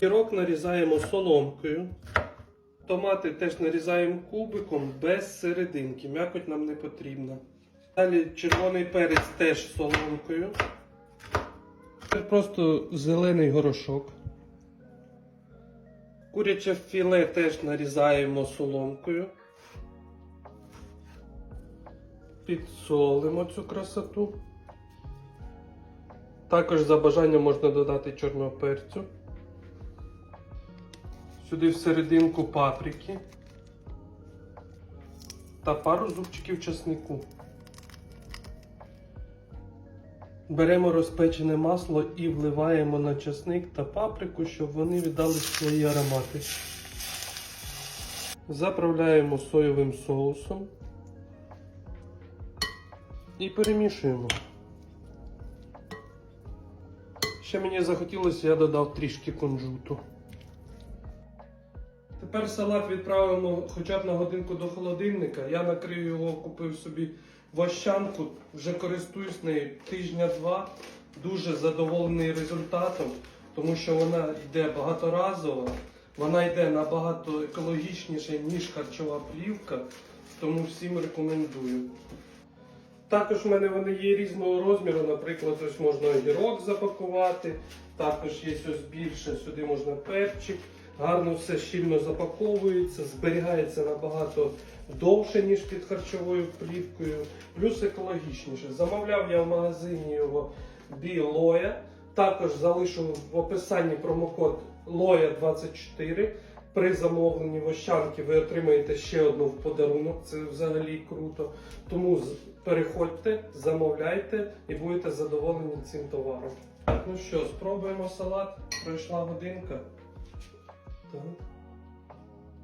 Пірок нарізаємо соломкою. Томати теж нарізаємо кубиком без серединки. М'якоть нам не потрібна. Далі червоний перець теж соломкою. Це просто зелений горошок. Куряче філе теж нарізаємо соломкою. Підсолимо цю красоту. Також за бажанням можна додати чорного перцю. Сюди всерединку паприки та пару зубчиків часнику. Беремо розпечене масло і вливаємо на часник та паприку, щоб вони віддали свої аромати. Заправляємо соєвим соусом і перемішуємо. Ще мені захотілося, я додав трішки кунжуту. Тепер салат відправимо хоча б на годинку до холодильника. Я накрив його, купив собі вощанку, вже користуюсь нею тижня-два. Дуже задоволений результатом, тому що вона йде багаторазово, вона йде набагато екологічніше, ніж харчова плівка, тому всім рекомендую. Також в мене вони є різного розміру, наприклад, ось можна огірок запакувати, також є ось більше, сюди можна перчик. Гарно все щільно запаковується, зберігається набагато довше, ніж під харчовою плівкою, плюс екологічніше. Замовляв я в магазині його Білоя. Також залишу в описанні промокод LOYA24. При замовленні вощанки ви отримаєте ще одну в подарунок. Це взагалі круто. Тому переходьте, замовляйте і будете задоволені цим товаром. Ну що, спробуємо салат. Пройшла годинка. Так.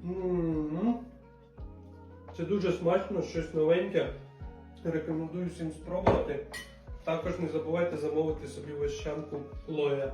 М-м-м. Це дуже смачно, щось новеньке. Рекомендую всім спробувати. Також не забувайте замовити собі вощанку Лоя.